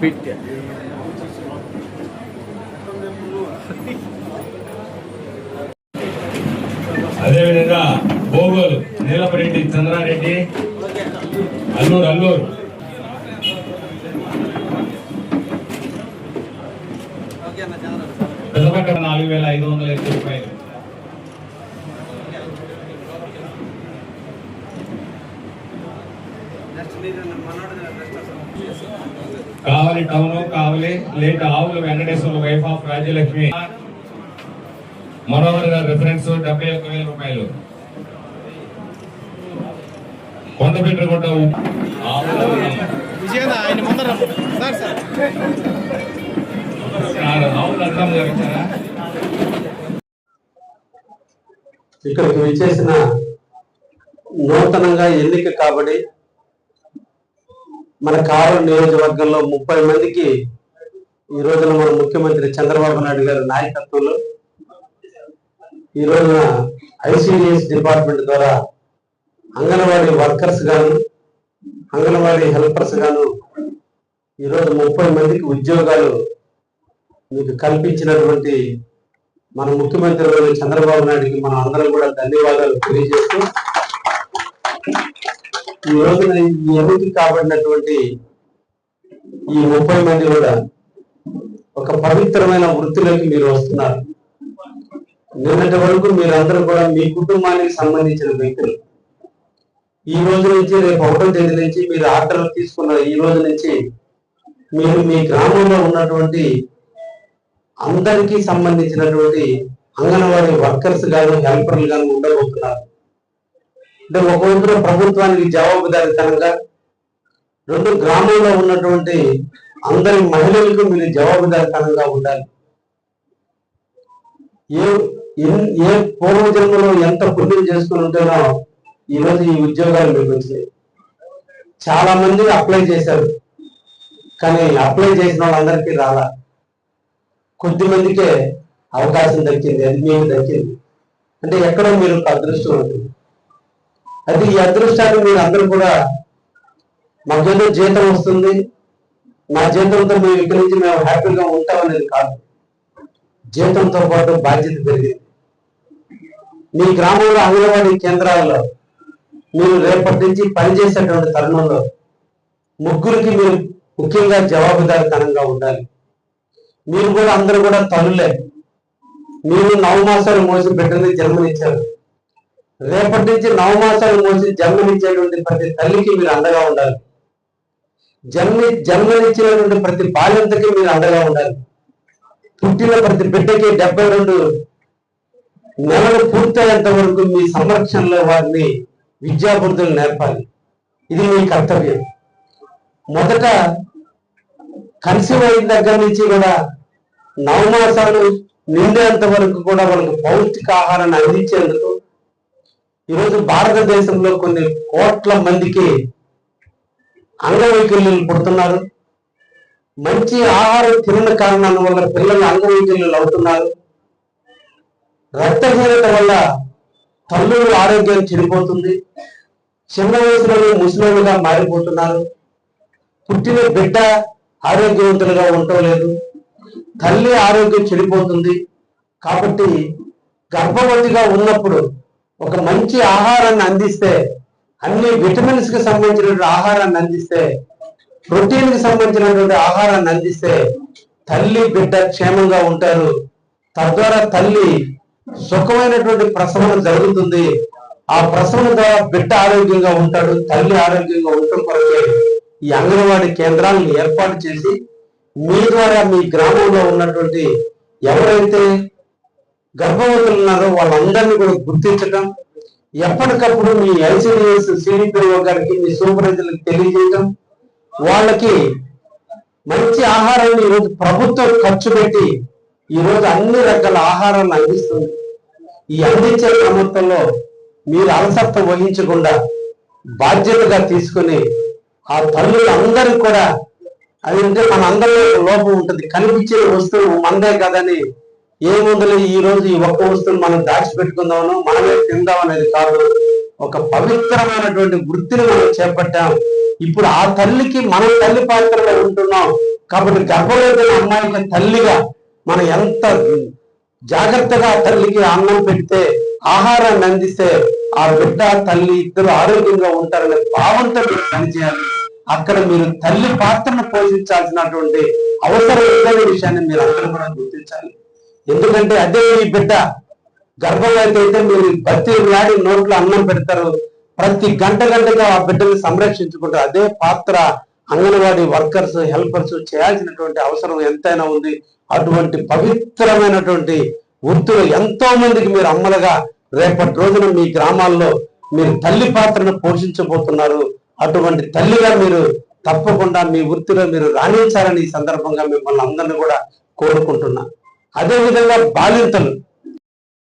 Bitte. అదేవిధంగా భోగోలు నీలపరెడ్డి చంద్రారెడ్డి అల్లూరు అల్లూరు నాలుగు వేల ఐదు వందల ఎనిమిది రూపాయలు. కావలి town Kavali late Avula Venkateswara wife of Rajyalakshmi. Manohar గారి రిఫరెన్స్ డెబ్బై ఒక్క వేల రూపాయలు. కొండపెట్టుకుంట ఆవుల అర్థం గారు ఇచ్చారా? ఇక్కడికి విచ్చేసిన నూతనంగా ఎన్నిక కాబడి మన కారు నియోజకవర్గంలో ముప్పై మందికి ఈ రోజున మన ముఖ్యమంత్రి చంద్రబాబు నాయుడు గారి నాయకత్వంలో ఈ రోజున ఐసిడిఎస్ డిపార్ట్మెంట్ ద్వారా అంగన్వాడీ వర్కర్స్ గాను అంగన్వాడీ హెల్పర్స్ గాను ఈరోజు ముప్పై మందికి ఉద్యోగాలు మీకు కల్పించినటువంటి మన ముఖ్యమంత్రి చంద్రబాబు నాయుడుకి మన అందరం కూడా ధన్యవాదాలు తెలియజేస్తూ ఈ రోజున ఈ ఎన్నిక కాబడినటువంటి ఈ ముప్పై మంది కూడా ఒక పవిత్రమైన వృత్తిలోకి మీరు వస్తున్నారు. నిన్నటి వరకు మీరందరూ కూడా మీ కుటుంబానికి సంబంధించిన వ్యక్తులు. ఈ రోజు నుంచి రేపు ఒకటో తేదీ నుంచి మీరు ఆర్డర్లు తీసుకున్న ఈ రోజు నుంచి మీరు మీ గ్రామంలో ఉన్నటువంటి అందరికీ సంబంధించినటువంటి అంగన్వాడీ వర్కర్స్ గాను హెల్పర్లు గాను ఉండబోతున్నారు. అంటే ఒక వంతున ప్రభుత్వానికి జవాబుదారితనంగా రెండు గ్రామంలో ఉన్నటువంటి అందరి మహిళలకు మీరు జవాబుదారితనంగా ఉండాలి. ఏ ఏ పూర్వజన్మలో ఎంత పుణ్యం చేసుకుని ఉంటేనో ఈరోజు ఈ ఉద్యోగాలు మీకు వచ్చినాయి చాలా మంది అప్లై చేశారు కానీ అప్లై చేసిన వాళ్ళందరికీ రాలా. కొద్ది మందికే అవకాశం దక్కింది అది మీకు దక్కింది. అంటే ఎక్కడో మీరు ఒక అదృష్టం ఉంటుంది అది ఈ అదృష్టాన్ని మీరు అందరూ కూడా మాకేదో జీతం వస్తుంది నా జీతంతో మేము ఇక్కడి నుంచి మేము హ్యాపీగా ఉంటామనేది కాదు. జీతంతో పాటు బాధ్యత పెరిగింది. మీ గ్రామంలో అంగన్వాడీ కేంద్రాల్లో మీరు రేపటి నుంచి పనిచేసేటువంటి తరుణంలో ముగ్గురికి మీరు ముఖ్యంగా జవాబుదారితనంగా ఉండాలి. మీరు కూడా అందరూ కూడా తల్లులే మీరు నవమాసాలు మోసి బిడ్డని జన్మనిచ్చారు. రేపటి నుంచి నవమాసాలు మోసి జన్మనిచ్చేటువంటి ప్రతి తల్లికి మీరు అండగా ఉండాలి. జన్మి జన్మనిచ్చినటువంటి ప్రతి బాల్యంతకి మీరు అండగా ఉండాలి. పుట్టిన ప్రతి బిడ్డకి డెబ్బై రెండు నెలలు పూర్తయ్యేంత వరకు మీ సంరక్షణలో వారిని విద్యాబుద్ధులు నేర్పాలి. ఇది మీ కర్తవ్యం. మొదట కన్సీవ్ అయిన దగ్గర నుంచి కూడా నవమాసాలు నిండేంత వరకు కూడా వాళ్ళకి పౌష్టిక ఆహారాన్ని అందించేందుకు ఈరోజు భారతదేశంలో కొన్ని కోట్ల మందికి అంగవైకల్యులు పుడుతున్నారు. మంచి ఆహారం తినని కారణాల వల్ల పిల్లలు అంగవైకల్యులు అవుతున్నారు. రక్తహీనత వల్ల తల్లుల ఆరోగ్యం చెడిపోతుంది. చిన్న వయసులో ముసలిగా మారిపోతున్నారు. పుట్టిన బిడ్డ ఆరోగ్యవంతులుగా ఉండటం లేదు. తల్లి ఆరోగ్యం చెడిపోతుంది. కాబట్టి గర్భవతిగా ఉన్నప్పుడు ఒక మంచి ఆహారాన్ని అందిస్తే అన్ని విటమిన్స్కి సంబంధించినటువంటి ఆహారాన్ని అందిస్తే ప్రోటీన్కి సంబంధించినటువంటి ఆహారాన్ని అందిస్తే తల్లి బిడ్డ క్షేమంగా ఉంటారు. తద్వారా తల్లి సుఖమైనటువంటి ప్రసవన జరుగుతుంది. ఆ ప్రసవన ద్వారా బిడ్డ ఆరోగ్యంగా ఉంటాడు తల్లి ఆరోగ్యంగా ఉండటం కొరకే ఈ అంగన్వాడీ కేంద్రాలను ఏర్పాటు చేసి మీ ద్వారా మీ గ్రామంలో ఉన్నటువంటి ఎవరైతే గర్భవతులు ఉన్నారో వాళ్ళందరినీ కూడా గుర్తించడం ఎప్పటికప్పుడు మీ ఐసిడిఎస్ సిడిపిఓ గారికి మీ సూపర్వైజర్లకు తెలియజేయడం వాళ్ళకి మంచి ఆహారాన్ని ఈరోజు ప్రభుత్వం ఖర్చు పెట్టి ఈరోజు అన్ని రకాల ఆహారాన్ని అందిస్తుంది. ఈ అందించే క్రమంలో మీరు అలసత్త వహించకుండా బాధ్యతగా తీసుకుని ఆ తల్లులందరూ కూడా అది ఉంటే మన అందరిలో లోపం ఉంటుంది. కనిపించే వస్తువు మనదే కదని ఏ ఈ రోజు ఈ ఒక్క వస్తువును మనం దాచిపెట్టుకుందామను మనమే తిందాం అనేది కాదు. ఒక పవిత్రమైనటువంటి వృత్తిని మనం చేపట్టాం. ఇప్పుడు ఆ తల్లికి మనం తల్లి పాత్రలో ఉంటున్నాం. కాబట్టి గర్భవతి అమ్మాయికి తల్లిగా మనం ఎంత జాగ్రత్తగా ఆ తల్లికి అన్నం పెడితే ఆహారాన్ని అందిస్తే ఆ బిడ్డ తల్లి ఇద్దరు ఆరోగ్యంగా ఉంటారనే భావంతో పనిచేయాలి. అక్కడ మీరు తల్లి పాత్రను పోషించాల్సినటువంటి అవసరం ఉందనే విషయాన్ని మీరు అందరూ కూడా గుర్తించాలి. ఎందుకంటే అదే మీ బిడ్డ గర్భవతి అయితే మీరు బతి నాడి నోట్లో అన్నం పెడతారు ప్రతి గంట గంటగా ఆ బిడ్డని సంరక్షించుకుంటారు అదే పాత్ర అంగన్వాడీ వర్కర్స్ హెల్పర్స్ చేయాల్సినటువంటి అవసరం ఎంతైనా ఉంది. అటువంటి పవిత్రమైనటువంటి వృత్తులు ఎంతో మందికి మీరు అమ్మలుగా రేపటి రోజున మీ గ్రామాల్లో మీరు తల్లి పాత్రను పోషించబోతున్నారు. అటువంటి తల్లిగా మీరు తప్పకుండా మీ వృత్తిలో మీరు రాణించాలని ఈ సందర్భంగా మిమ్మల్ని అందరినీ కూడా కోరుకుంటున్నా. అదే విధంగా బాలింతలు